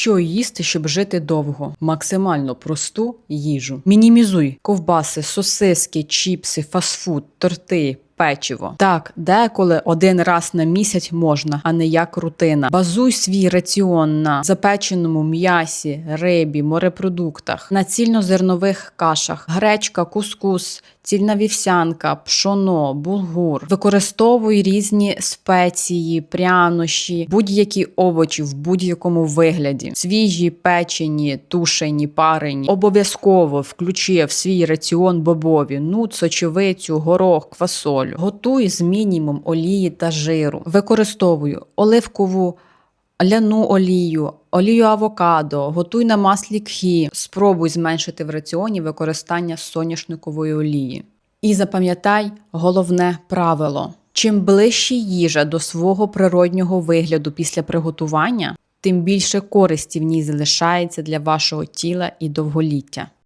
Що їсти, щоб жити довго? Максимально просту їжу. Мінімізуй ковбаси, сосиски, чіпси, фастфуд, торти. Печиво так, деколи один раз на місяць можна, а не як рутина. Базуй свій раціон на запеченому м'ясі, рибі, морепродуктах, на цільнозернових кашах, гречка, кускус, цільна вівсянка, пшоно, булгур. Використовуй різні спеції, прянощі, будь-які овочі в будь-якому вигляді. Свіжі, печені, тушені, парені. Обов'язково включи в свій раціон бобові, нут, сочевицю, горох, квасолю. Готуй з мінімум олії та жиру. Використовую оливкову ляну олію, олію авокадо, готуй на маслі кхі. Спробуй зменшити в раціоні використання соняшникової олії. І запам'ятай головне правило: чим ближче їжа до свого природнього вигляду після приготування, тим більше користі в ній залишається для вашого тіла і довголіття.